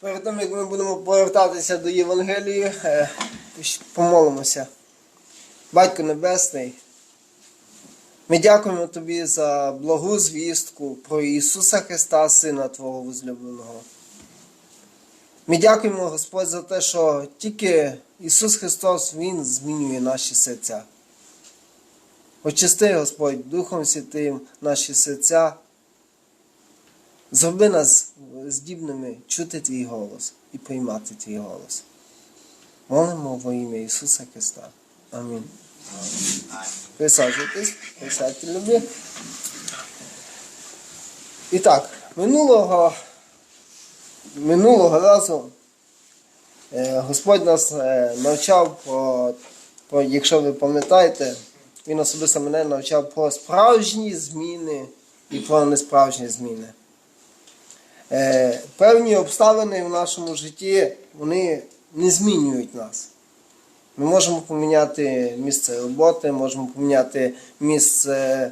перед тим, як ми будемо повертатися до Євангелії, е, помолимося. Батько Небесний, ми дякуємо Тобі за благу звістку про Ісуса Христа, Сина Твого возлюбленого. Ми дякуємо, Господь, за те, що тільки Ісус Христос Він змінює наші серця. Очисти, Господь, Духом Святим наші серця. Зроби нас здібними чути Твій голос і приймати Твій голос. Молимо во ім'я Ісуса Христа. Амінь. Присаджуйтесь, присядьте любі. І так, минулого, минулого разу е, Господь нас е, навчав про, про, якщо ви пам'ятаєте, Він особисто мене навчав про справжні зміни і про несправжні зміни. Е, певні обставини в нашому житті вони не змінюють нас. Ми можемо поміняти місце роботи, можемо поміняти місце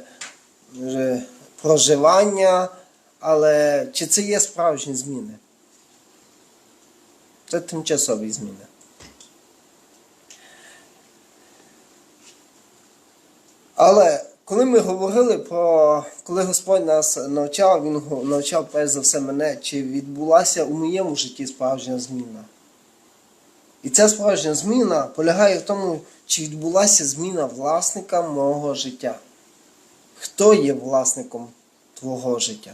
е, проживання, але чи це є справжні зміни? Це тимчасові зміни. Але коли ми говорили про коли Господь нас навчав, Він навчав перш за все мене, чи відбулася у моєму житті справжня зміна. І ця справжня зміна полягає в тому, чи відбулася зміна власника мого життя. Хто є власником твого життя?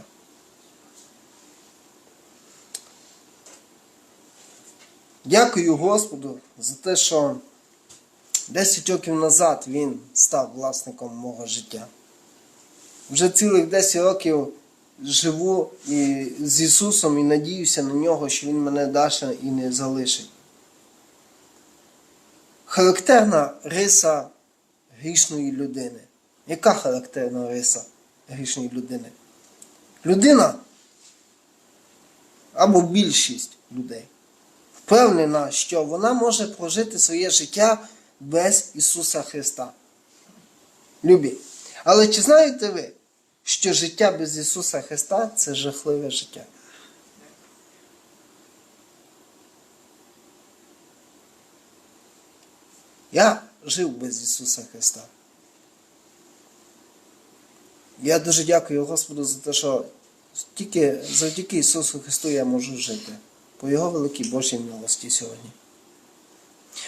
Дякую Господу за те, що 10 років назад Він став власником мого життя. Вже цілих 10 років живу і з Ісусом і надіюся на нього, що Він мене далі і не залишить. Характерна риса грішної людини. Яка характерна риса грішної людини? Людина або більшість людей впевнена, що вона може прожити своє життя без Ісуса Христа. Любі. Але чи знаєте ви, що життя без Ісуса Христа це жахливе життя? Я жив без Ісуса Христа. Я дуже дякую Господу за те, що тільки завдяки Ісусу Христу я можу жити. По Його великій Божій милості сьогодні.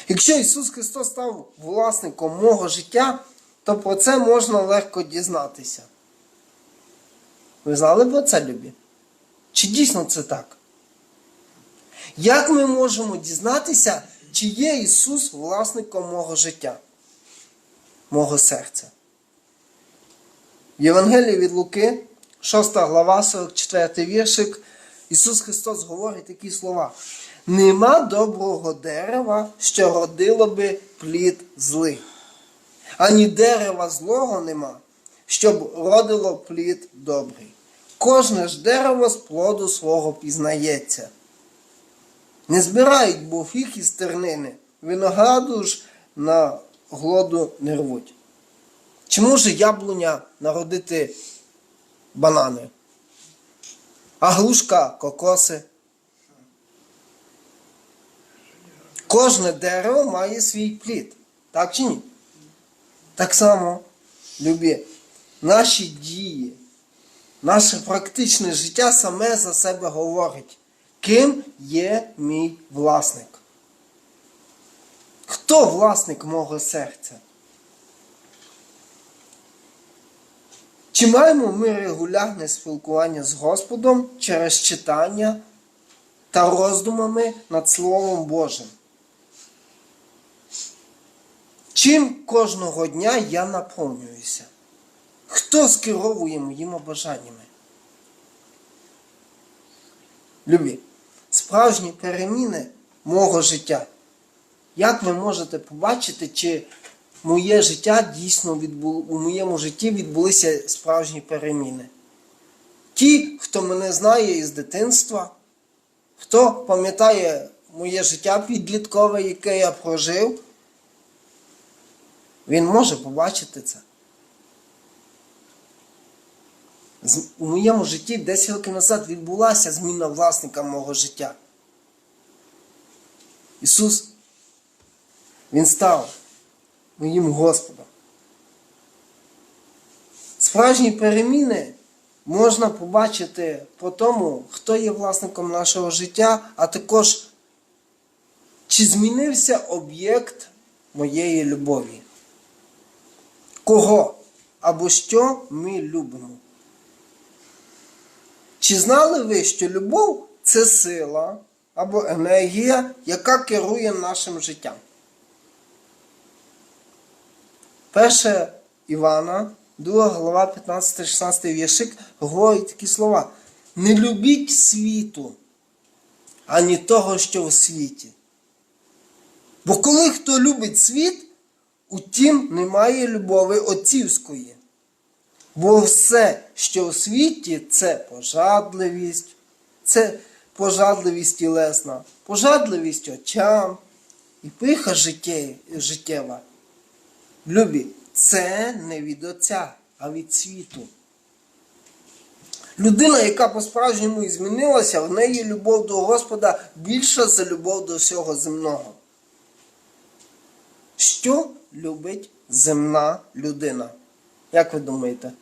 Якщо Ісус Христос став власником мого життя, то про це можна легко дізнатися. Ви знали про це, любі? Чи дійсно це так? Як ми можемо дізнатися, чи є Ісус власником мого життя, мого серця? В Євангелії від Луки, 6 глава, 44 віршик, Ісус Христос говорить такі слова. Нема доброго дерева, що родило би плід злий. Ані дерева злого нема, щоб родило плід добрий. Кожне ж дерево з плоду свого пізнається. Не збирають бо фіг із тернини, винограду ж на глоду не рвуть. Чи може яблуня народити банани? А грушка кокоси? Кожне дерево має свій плід. Так чи ні? Так само, любі, наші дії, наше практичне життя саме за себе говорить. Ким є мій власник? Хто власник мого серця? Чи маємо ми регулярне спілкування з Господом через читання та роздумами над Словом Божим? Чим кожного дня я наповнююся? Хто скеровує моїми бажаннями? Любі, справжні переміни мого життя. Як ви можете побачити, чи моє життя дійсно відбуло, у моєму житті відбулися справжні переміни? Ті, хто мене знає із дитинства, хто пам'ятає моє життя підліткове, яке я прожив, він може побачити це. У моєму житті 10 років назад відбулася зміна власника мого життя. Ісус, Він став моїм Господом. Справжні переміни можна побачити по тому, хто є власником нашого життя, а також чи змінився об'єкт моєї любові. Кого або що ми любимо? Чи знали ви, що любов це сила або енергія, яка керує нашим життям? Перше Івана, 2 глава 15-16 віршик, говорить такі слова. Не любіть світу, ані того, що в світі. Бо коли хто любить світ, утім немає любові отцівської. Бо все, що у світі, це пожадливість, це пожадливість тілесна, пожадливість очам і пиха життєва. Любі, це не від Отця, а від світу. Людина, яка по-справжньому і змінилася, в неї любов до Господа більша за любов до всього земного. Що любить земна людина? Як ви думаєте?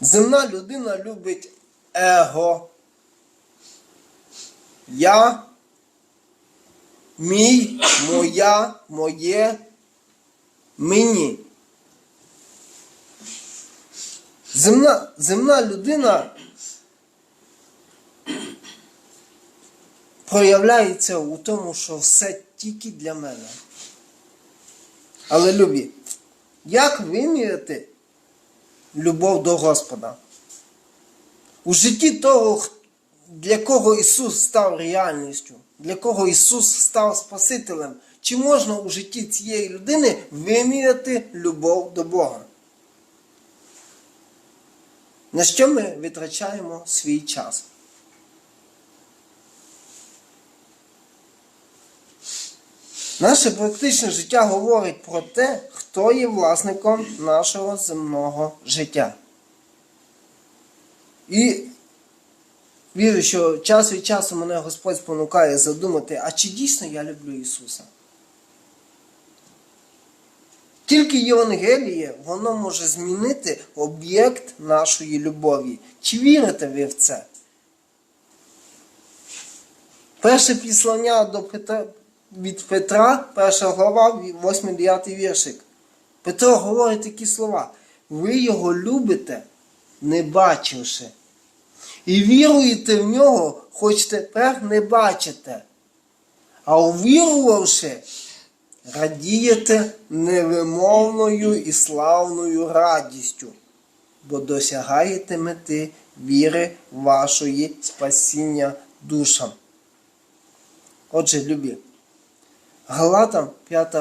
Земна людина любить его. Я, мій, моя, моє, мені. Земна, земна людина проявляється у тому, що все тільки для мене. Але любі, як виміряти любов до Господа? У житті того, для кого Ісус став реальністю, для кого Ісус став Спасителем, чи можна у житті цієї людини виміряти любов до Бога? На що ми витрачаємо свій час? Наше практичне життя говорить про те, хто є власником нашого земного життя. І вірю, що час від часу мене Господь спонукає задумати, а чи дійсно я люблю Ісуса? Тільки Євангеліє, воно може змінити об'єкт нашої любові. Чи вірите ви в це? Перше післання до Петра, від Петра, перша глава, 8-9 віршик. Петро говорить такі слова. Ви його любите, не бачивши. І віруєте в нього, хоч тепер не бачите. А увірувавши, радієте невимовною і славною радістю, бо досягаєте мети віри вашої спасіння душам. Отже, любі, Галатам 5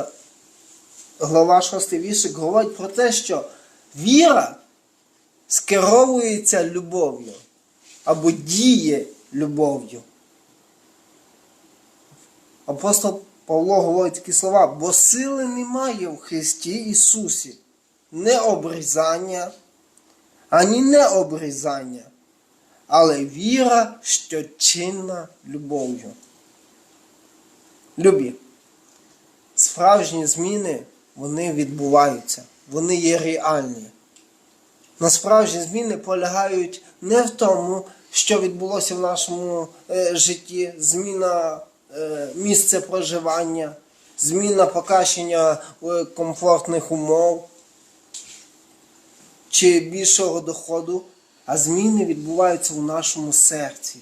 глава 6 віршик говорить про те, що віра скеровується любов'ю або діє любов'ю. Апостол Павло говорить такі слова, бо сили немає в Христі Ісусі, не обрізання, ані не обрізання, але віра, що чинна любов'ю. Любі, справжні зміни, вони відбуваються, вони є реальні. Насправжні зміни полягають не в тому, що відбулося в нашому е, житті, зміна е, місця проживання, зміна покращення е, комфортних умов чи більшого доходу, а зміни відбуваються у нашому серці.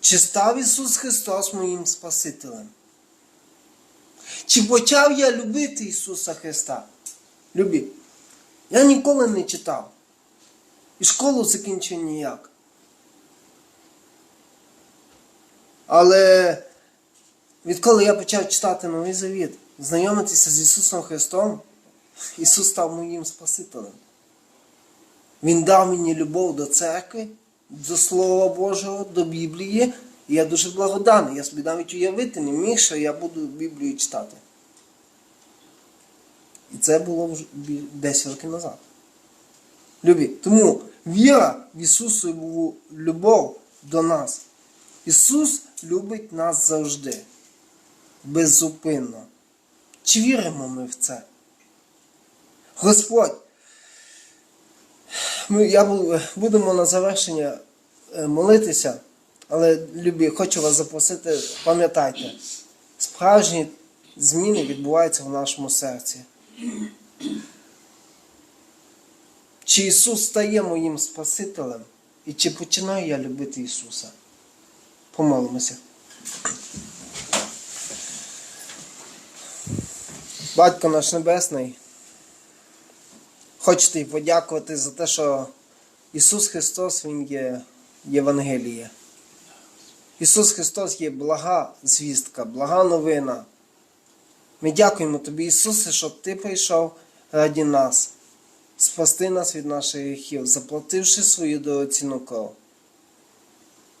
Чи став Ісус Христос моїм Спасителем? Чи почав я любити Ісуса Христа? Любі, я ніколи не читав. І школу закінчив ніяк. Але відколи я почав читати Новий Завіт, знайомитися з Ісусом Христом, Ісус став моїм Спасителем. Він дав мені любов до церкви, до Слова Божого, до Біблії. І я дуже благодарний. Я собі навіть уявити не міг, що я буду Біблію читати. І це було вже 10 років назад. Любі. Тому віра в Ісусову любов до нас Ісус любить нас завжди, беззупинно. Чи віримо ми в це? Господь, ми, я, будемо на завершення е, молитися, але любі, хочу вас запросити, пам'ятайте, справжні зміни відбуваються в нашому серці. Чи Ісус стає моїм Спасителем? І чи починаю я любити Ісуса? Помолимося. Батько наш Небесний, хочу тобі подякувати за те, що Ісус Христос Він є Євангеліє. Ісус Христос є блага звістка, блага новина. Ми дякуємо Тобі, Ісусе, що Ти прийшов раді нас, спасти нас від наших гріхів, заплативши свою дорогоцінну кров.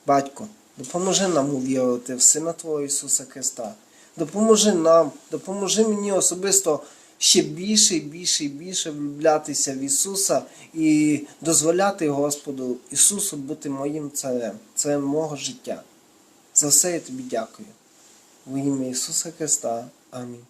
Батько, допоможи нам увірувати в Сина Твого Ісуса Христа. Допоможи нам, допоможи мені особисто ще більше і більше і більше влюблятися в Ісуса і дозволяти Господу Ісусу бути моїм царем, царем мого життя. За все я тобі дякую. В ім'я Ісуса Христа. Амінь.